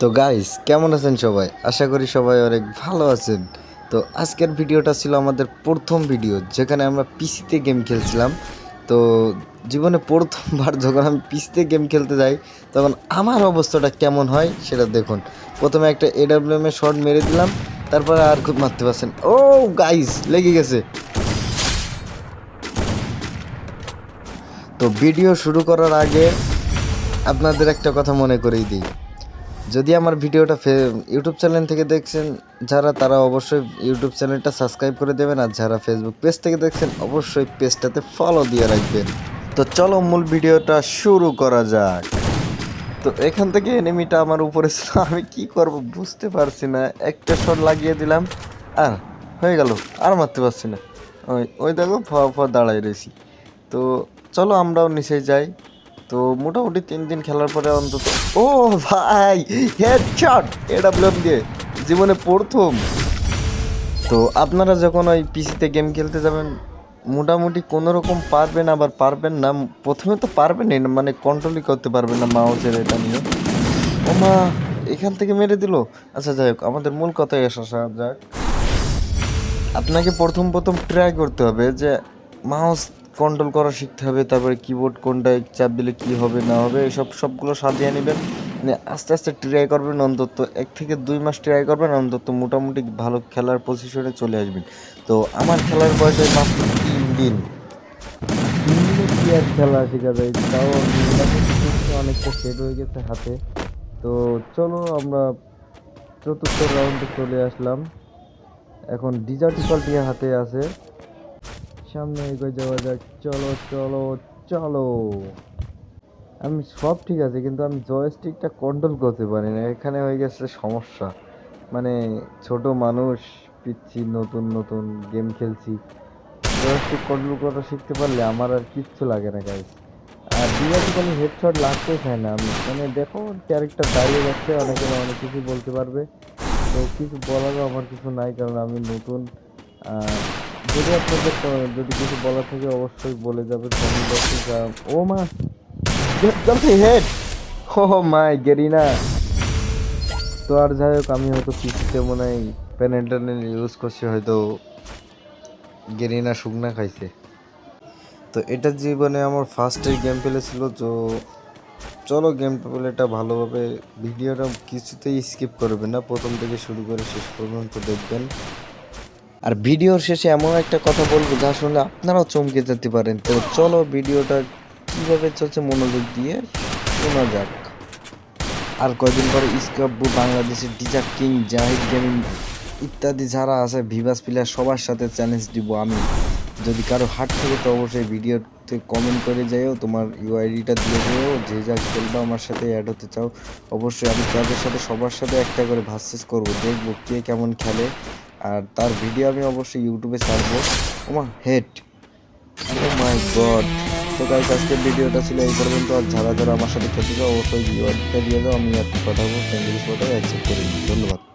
তো গাইস কেমন আছেন সবাই? আশা করি সবাই অনেক ভালো আছেন। তো আজকের ভিডিওটা ছিল আমাদের প্রথম ভিডিও যেখানে আমরা পিসিতে গেম খেলছিলাম। তো জীবনে প্রথমবার যখন আমি পিসিতে গেম খেলতে যাই, তখন আমার অবস্থাটা কেমন হয় সেটা দেখুন। প্রথমে একটা এডাব্লিউএম এ মেরে দিলাম, তারপরে আর খুব মারতে পারছেন ও গাইস লেগে গেছে। তো ভিডিও শুরু করার আগে আপনাদের একটা কথা মনে করেই দিই। যদি আমার ভিডিওটা ফে- ইউটিউব চ্যানেল থেকে দেখছেন যারা, তারা অবশ্যই ইউটিউব চ্যানেলটা সাবস্ক্রাইব করে দেবেন। আর যারা ফেসবুক পেজ থেকে দেখছেন, অবশ্যই পেজটাতে ফলো দিয়ে রাখবেন। তো চলো মূল ভিডিওটা শুরু করা যাক। তো এখান থেকে এনিমিটা আমার উপরে ছিল। আমি কি করব বুঝতে পারছি না। একটা শট লাগিয়ে দিলাম। আর হয়ে গেল। আর মারতে পারছি না। ওই ওই দেখো, ফ ফ দাঁড়াই রয়েছি। তো চলো আমরাও নিচে যাই। তো মোটামুটি তিন দিন খেলার পরে অন্তত ও ভাই হেড শট এডাব্লিউএম দিয়ে, জীবনে প্রথম। তো আপনারা যখন ওই পিসিতে গেম খেলতে যাবেন, মোটামুটি কোনো রকম পারবেন আবার পারবেন না। প্রথমে তো পারবেনই না মানে কন্ট্রোলই করতে পারবেন না মাউসের এটা নিয়ে। ও মা, এখান থেকে মেরে দিল। আচ্ছা যাই হোক, আমাদের মূল কথায় আসা যাক। আপনাকে প্রথম প্রথম ট্রাই করতে হবে যে মাউস কন্ট্রোল করা শিখতে হবে, তারপরে কিবোর্ড কোনটায় চাপ দিলে কি হবে, না হবে, এসব সবগুলো সাজিয়ে নেবেন। মানে আস্তে আস্তে ট্রাই করবেন অন্তত এক থেকে দুই মাস ট্রাই করবেন, অন্তত মোটামুটি ভালো খেলার পজিশনে চলে আসবেন। তো আমার খেলার বয়স হয় মাত্র তিন দিন। তিন দিনে কি আর খেলা শেখা যায়? তাও অনেকটা সেট হয়ে গেছে হাতে। তো চলো আমরা চতুর্থ রাউন্ডে চলে আসলাম। এখন ডিজার্টিকল টিয়া হাতে আছে। সামনে এগিয়ে যাওয়া যাক। চলো চলো চলো। আমি সব ঠিক আছে, কিন্তু আমি জয়স্টিকটা কন্ট্রোল করতে পারি না। এখানে হয়ে গেছে সমস্যা। মানে ছোট মানুষ পিচ্ছি, নতুন নতুন গেম খেলছি। জয়স্টিক কন্ট্রোল করা শিখতে পারলে আমার আর কিচ্ছু লাগে না গাইস আর ডিজার্টিকলে হেডশট লাগতে চায় না আমি। মানে দেখো ক্যারেক্টার দাঁড়িয়ে যাচ্ছে, অনেকে অনেক কিছু বলতে পারবে। তো কিছু বলারও আমার কিছু নাই, কারণ আমি নতুন যদি আপনাদের যদি কিছু বলার থাকে, অবশ্যই বলে যাবে কমেন্ট বক্সে যা- ও মা! হেড ও মাই গেরিনা তো আর যাই হোক, আমি হয়তো পিসিতে মনে হয় ইন্টারনেট ইউজ করছি, হয়তো গেরিনা শুকনা খাইছে। তো এটা জীবনে আমার ফার্স্টের গেম প্লে ছিল, তো চলো গেম প্লেটা ভালোভাবে ভিডিওটা কিছুতেই স্কিপ করবেন না। প্রথম থেকে শুরু করে শেষ পর্যন্ত দেখবেন। ভিডিওর শেষে এমন একটা কথা বলব যা শুনে আপনারাও চমকে যেতে পারেন। তো চলো ভিডিওটা কীভাবে চলছে মনোযোগ দিয়ে শোনা যাক। আর কয়দিন পরে স্কাব্বু বাংলাদেশের ডিজাক কিং, জাহিদ গেমিং ইত্যাদি যারা আছে, ভিভাস প্লেয়ার সবার সাথে চ্যালেঞ্জ দিব আমি। যদি কারও হাট থেকে তো অবশ্যই ভিডিওতে কমেন্ট করে যাইও, তোমার ইউআইডিটা দিয়ে যাও যে যা খেলবে আমার সাথে অ্যাড হতে চাও, অবশ্যই আমি তাদের সাথে সবার সাথে একটা করে ভার্সেস করব, দেখব কে কেমন খেলে। আর তার ভিডিও আমি অবশ্যই ইউটিউবে ছাড়বো। ওমা, হেড। ও মাই গড তো গাইস আজকের ভিডিওটা ছিল এই পর্যন্ত। আর যারা যারা আমার সাথে খেলতে চাও, অবশ্যই ভিডিওটা দিয়ে দাও। আমি একটা কথা বলব। ফ্যামিলি ফটো অ্যাকসেপ্ট করে ধন্যবাদ।